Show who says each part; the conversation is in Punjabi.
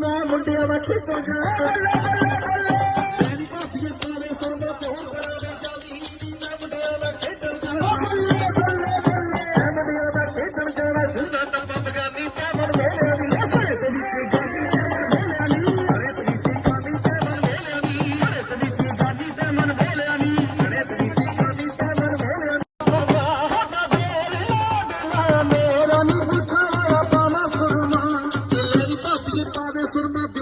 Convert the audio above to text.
Speaker 1: ਮੈਂ ਮੁੰਡਿਆਂ ਦਾ ਖੇਚਾਂਗਾ ਬੱਲੇ ਬੱਲੇ ਬੱਲੇ ਸਾਡੀ ਭਾਸ਼ੀ ਦੇ ਪਾਵੇ ਤੋਂ ਦਾ ਤੋਰ ਕਰਾਂਗਾ Transforma